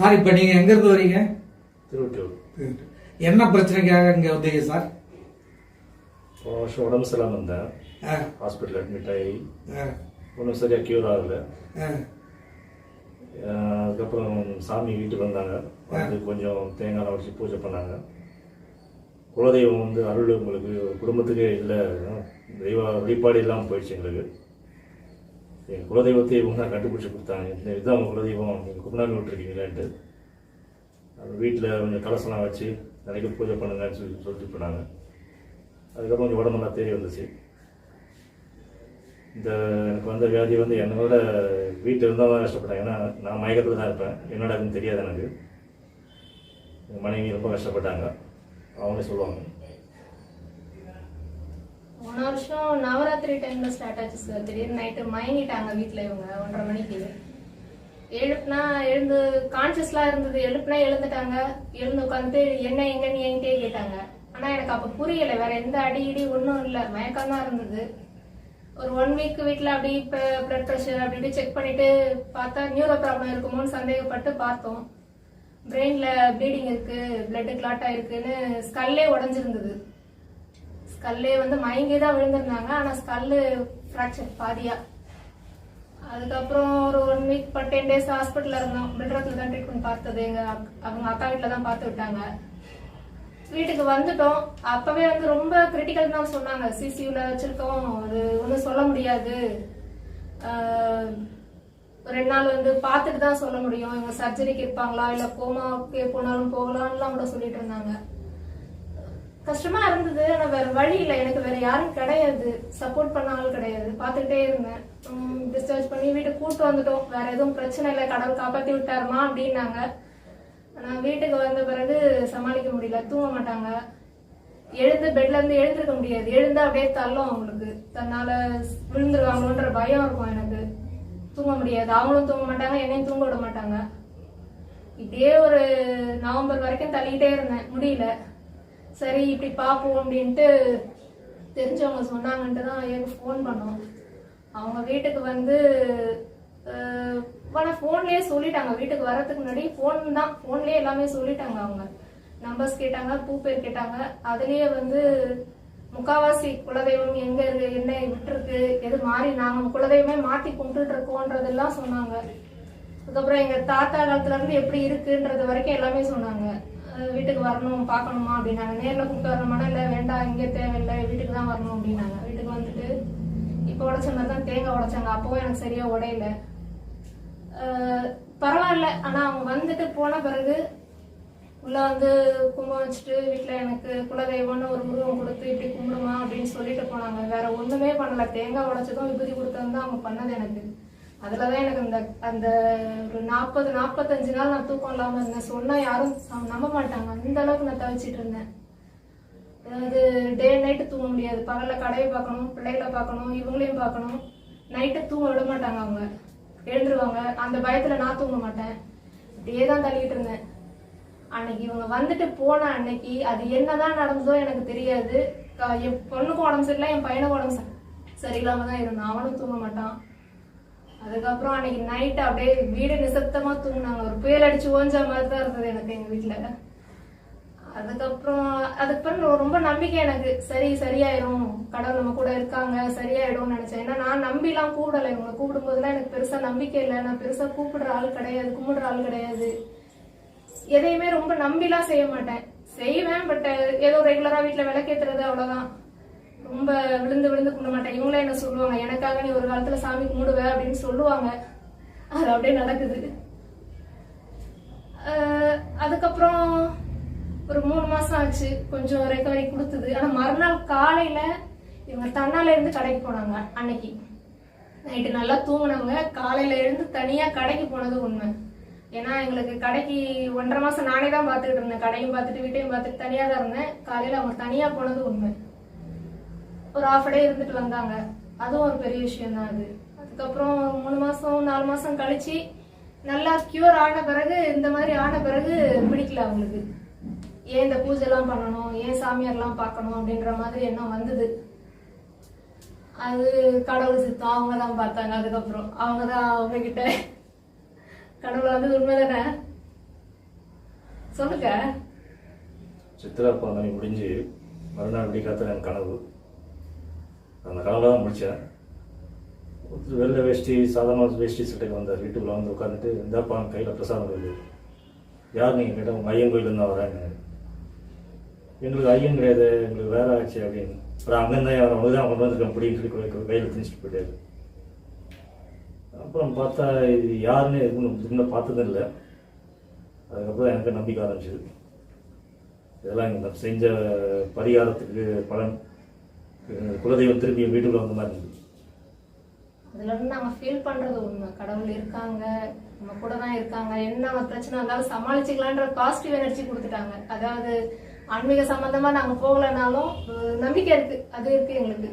Sir இப்போ நீங்கள் எங்கேருந்து வரீங்க? திருவட்டூர் என்ன பிரச்சனைக்காக இங்கே வந்தீங்க சார்? போன வருஷம் உடம்பு சரியில்லாமல் இருந்தேன். ஆ. ஹாஸ்பிட்டல் அட்மிட் ஆகி. ஒன்றும் சரியாக க்யூர் ஆகல. அதுக்கப்புறம் சாமி வீட்டுக்கு வந்தாங்க. வந்து கொஞ்சம் தேங்காய் உடச்சி பூஜை பண்ணாங்க. குலதெய்வம் வந்து அருள் உங்களுக்கு குடும்பத்துக்கே இல்லை. தெய்வ வழிபாடு இல்லாமல் போயிடுச்சு எங்களுக்கு. எங்கள் குலதெய்வத்தை இவங்க தான் கண்டுபிடிச்சி கொடுத்தாங்க. இந்த இதுதான் உங்கள் குலதெய்வம் நீங்கள் கும்பிடாம விட்டுருக்கீங்களேன்ட்டு அப்புறம் வீட்டில் கொஞ்சம் கலசலாம் வச்சு நிறைய பூஜை பண்ணுங்கன்னு சொல்லி சொல்லிட்டு போனாங்க. அதுக்கப்புறம் கொஞ்சம் உடம்பெல்லாம் தேறி வந்துச்சு. இந்த எனக்கு வந்த வியாதி வந்து என்னோட வீட்டில் இருந்தால் தான் கஷ்டப்பட்டேன் ஏன்னா நான் மயக்கத்தில் தான் இருப்பேன். என்னோட அதுன்னு தெரியாது எனக்கு. எங்கள் மனைவி ரொம்ப கஷ்டப்பட்டாங்க. அவங்களே சொல்லுவாங்க. போன வருஷம் நவராத்திரி டைம்ல ஸ்டார்ட் ஆச்சு சார் திடீர்னு நைட்டு மயங்கிட்டாங்க வீட்டில் இவங்க ஒன்றரை மணிக்கு. எழுப்புனா எழுந்து கான்சியஸ்லாம் இருந்தது. எழுப்புனா எழுந்துட்டாங்க. எழுந்து உட்காந்துட்டு என்ன எங்கன்னு ஏங்கிட்டே கேட்டாங்க. ஆனால் எனக்கு அப்போ புரியல. வேற எந்த அடி இடி ஒன்றும் இல்லை. மயக்கம் தான் இருந்தது. ஒரு ஒன் வீக் வீட்டில் அப்படி பிளட் ப்ரெஷர் அப்படி செக் பண்ணிட்டு பார்த்தா நியூரோ ப்ராப்ளம் இருக்குமோன்னு சந்தேகப்பட்டு பார்த்தோம். பிரெயினில் ப்ளீடிங் இருக்குது பிளட்டு கிளாட் ஆயிருக்குன்னு ஸ்கல்லே உடஞ்சிருந்தது. ஸ்கல்லே வந்து மயங்கி தான் விழுந்திருந்தாங்க. ஆனால் ஸ்கல்லு ஃப்ராக்சர் பாதியா. அதுக்கப்புறம் ஒரு one week per ten days ஹாஸ்பிட்டலில் இருந்தோம். பில்ரத்தில் தான் ட்ரீட்மெண்ட் பார்த்தது. எங்கள் அக்- அவங்க அக்கா வீட்டில் தான் பார்த்து விட்டாங்க. வீட்டுக்கு வந்துட்டோம். அப்பவே வந்து ரொம்ப கிரிட்டிக்கல் தான் சொன்னாங்க. சிசியூல வச்சிருக்கோம். அது ஒன்றும் சொல்ல முடியாது. ரெண்டு நாள் வந்து பார்த்துட்டு தான் சொல்ல முடியும். இவங்க சர்ஜரிக்கு இருப்பாங்களா? இல்லை கோமாவுக்கு போனாலும் போகலான்லாம் கூட சொல்லிட்டு இருந்தாங்க. கஷ்டமா இருந்தது ஆனா வேற வழி இல்லை. எனக்கு வேற யாரும் கிடையாது. சப்போர்ட் பண்ண ஆள் கிடையாது. பார்த்துக்கிட்டே இருந்தேன். டிஸ்சார்ஜ் பண்ணி வீட்டுக்கு கூட்டு வந்துட்டோம். வேற எதுவும் பிரச்சனை இல்லை. கடவுள் காப்பாத்தி விட்டாருமா அப்படின்னாங்க. ஆனா வீட்டுக்கு வந்த பிறகு சமாளிக்க முடியல. தூங்க மாட்டாங்க. எழுந்து பெட்ல இருந்து எழுந்திருக்க முடியாது. எழுந்து அப்படியே தள்ளும் அவங்களுக்கு. தன்னால விழுந்துருவாங்களோன்ற பயம் இருக்கும் எனக்கு. தூங்க முடியாது. அவங்களும் தூங்க மாட்டாங்க என்னையும் தூங்க விட மாட்டாங்க. இப்படியே ஒரு நவம்பர் வரைக்கும் தள்ளிக்கிட்டே இருந்தேன். முடியல. சரி இப்படி பார்ப்போம் அப்படின்ட்டு தெரிஞ்சவங்க சொன்னாங்கன்ட்டு தான் எனக்கு ஃபோன் பண்ணோம். அவங்க வீட்டுக்கு வந்து ஆனால் ஃபோன்லேயே சொல்லிட்டாங்க. வீட்டுக்கு வரத்துக்கு முன்னாடி ஃபோன் தான். ஃபோன்லேயே எல்லாமே சொல்லிட்டாங்க அவங்க. நம்பர்ஸ் கேட்டாங்க பூ பேர் கேட்டாங்க. அதுலேயே வந்து முக்காவாசி குலதெய்வம் எங்க இருக்கு என்ன விட்டுருக்கு எது மாறி நாங்கள் குலதெய்வமே மாற்றி கும்பிட்டு இருக்கோன்றதெல்லாம் சொன்னாங்க. அதுக்கப்புறம் எங்கள் தாத்தா காலத்துல இருந்து எப்படி இருக்குன்றது வரைக்கும் எல்லாமே சொன்னாங்க. வீட்டுக்கு வரணும் பார்க்கணுமா அப்படின்னாங்க. நேரில் கூப்பிட்டு வரணுமானா இல்லை வேண்டாம் இங்கே தேவையில்லை வீட்டுக்கு தான் வரணும் அப்படின்னாங்க. வீட்டுக்கு வந்துட்டு இப்போ உடச்ச மாதிரி தான் தேங்காய் உடைச்சாங்க. அப்பவும் எனக்கு சரியாக உடையல. பரவாயில்ல. ஆனால் அவங்க வந்துட்டு போன பிறகு உள்ள வந்து கும்பம் வச்சுட்டு வீட்டில் எனக்கு குலதெய்வம்னு ஒரு உருவம் கொடுத்து இப்படி கும்பிடுமா அப்படின்னு சொல்லிட்டு போனாங்க. வேற ஒன்றுமே பண்ணலை. தேங்காய் உடைச்சதும் விபூதி கொடுத்ததும் தான் அவங்க பண்ணது எனக்கு. அதுலதான் எனக்கு இந்த அந்த ஒரு நாற்பது நாற்பத்தஞ்சு நாள் நான் தூக்கம் இல்லாம இருந்தேன். சொன்னா யாரும் நம்ப மாட்டாங்க. அந்த அளவுக்கு நான் தவிச்சிட்டு இருந்தேன். அதாவது டே நைட்டு தூங்க முடியாது. பகல்ல கடையை பார்க்கணும் பிள்ளைகளை பார்க்கணும் இவங்களையும் பார்க்கணும். நைட்டு தூங்க விட மாட்டாங்க அவங்க. எழுந்துருவாங்க. அந்த பயத்துல நான் தூங்க மாட்டேன். இப்படியே தான் தள்ளிட்டு இருந்தேன். அன்னைக்கு இவங்க வந்துட்டு போன அன்னைக்கு அது என்னதான் நடந்ததோ எனக்கு தெரியாது. என் பொண்ணுக்கும் உடம்பு சரியில்லை என் பையனுக்கு உடம்பு சரியில்லாம தான் இருந்தான். அவனும் தூங்க மாட்டான். அதுக்கப்புறம் அன்னைக்கு நைட் அப்படியே வீடு நிசப்தமா தூங்கினாங்க. ஒரு புயல் அடிச்சு ஓஞ்ச மாதிரி தான் இருந்தது எனக்கு எங்க வீட்டுல அதுக்கப்புறம் அதுக்கப்புறம் ரொம்ப நம்பிக்கை எனக்கு. சரி சரியாயிரும். கடவுள் நம்ம கூட இருக்காங்க. சரியாயிடும்னு நினைச்சேன். ஏன்னா நான் நம்பிலாம் கூப்பிடல இவங்களை கூப்பிடும் போதெல்லாம் எனக்கு பெருசா நம்பிக்கை இல்லை. நான் பெருசா கூப்பிடுற ஆள் கிடையாது கும்பிடுற ஆள் கிடையாது. எதையுமே ரொம்ப நம்பிலாம் செய்ய மாட்டேன். செய்வேன் பட் ஏதோ ரெகுலரா வீட்டுல விளக்கேத்துறது அவ்வளவுதான். ரொம்ப விழுந்து விழுந்து கும்பிட மாட்டேன். இவங்களே என்ன சொல்லுவாங்க எனக்காக நீ ஒரு காலத்துல சாமி கும்பிடுவ அப்படின்னு சொல்லுவாங்க. அது அப்படியே நடக்குது. அதுக்கப்புறம் ஒரு மூணு மாசம் ஆச்சு. கொஞ்சம் ரெக்கவரி கொடுத்தது. ஆனா மறுநாள் காலையில இவங்க தன்னால இருந்து கடைக்கு போனாங்க அன்னைக்கு. நைட்டு நல்லா தூங்கினவங்க காலையில இருந்து தனியா கடைக்கு போனது உண்மை ஏன்னா எங்களுக்கு கடைக்கு ஒன்றரை மாசம் நானே தான் பார்த்துக்கிட்டு இருந்தேன். கடையும் பார்த்துட்டு வீட்டையும் பார்த்துட்டு தனியா தான் இருந்தேன். காலையில அவங்க தனியா போனது உண்மை ஒரு ஆஃப் டே இருந்துட்டு வந்தாங்க. அதுவும் ஒரு பெரிய விஷயம் தான் அது. அதுக்கப்புறம் மூணு மாசம் நாலு மாசம் கழிச்சு நல்லா கியூர் ஆன பிறகு இந்த மாதிரி ஆன பிறகு பிடிக்கல அவங்களுக்கு. ஏன் இந்த பூஜைலாம் பண்ணணும்? ஏன் சாமியார்லாம் பார்க்கணும்? அப்படின்ற மாதிரி எண்ணம் வந்தது. அது கடவுள் சித்தம். அவங்க தான் பார்த்தாங்க அதுக்கப்புறம். அவங்க தான் அவங்க கிட்ட கடவுள் வந்து உண்மைதானே? சொல்லுங்க. சித்திரா பௌர்ணமி முடிஞ்சு மறுநாள் விடிக்காத்த கனவு. அந்த கனவுல தான் முடித்தேன் ஒருத்தர் வெள்ளை வேஷ்டி சாதாரண வேஷ்டி சட்டைக்கு வந்தார். வீட்டுக்குள்ளே வந்து உட்காந்துட்டு இந்தாப்பா கையில் பிரசாதம் வருது யார் நீங்கள் கேட்டால் உங்கள் ஐயன் கோயிலேருந்து தான் வரேன்னு எங்களுக்கு ஐயன் கிடையாது எங்களுக்கு வேற ஆச்சு அப்படின்னு. அப்புறம் அங்கேருந்து அவனுக்கு தான் கொண்டு வந்திருக்கேன் அப்படின்னு சொல்லி கையில் திணிச்சிட்டு போயிட்டாரு. அப்புறம் பார்த்தா இது யாருன்னு இன்னும் இன்னும் பார்த்ததும் இல்லை. அதுக்கப்புறம் எனக்கு நம்பிக்கை ஆரம்பிச்சது. இதெல்லாம் இந்த செஞ்ச பரிகாரத்துக்கு பலன். குலதெய்வம் திரும்பி வீட்டுக்குள்ள வந்த மாதிரி இருந்துச்சு அதுல இருந்து நாங்க ஃபீல் பண்றது உண்மை கடவுள் இருக்காங்க நம்ம கூட தான் இருக்காங்க. என்ன பிரச்சனை இருந்தாலும் சமாளிச்சுக்கலான்ற பாசிட்டிவ் எனர்ஜி கொடுத்துட்டாங்க. அதாவது ஆன்மீக சம்பந்தமா நாங்க போகலைனாலும் நம்பிக்கை இருக்கு. அது இருக்கு எங்களுக்கு.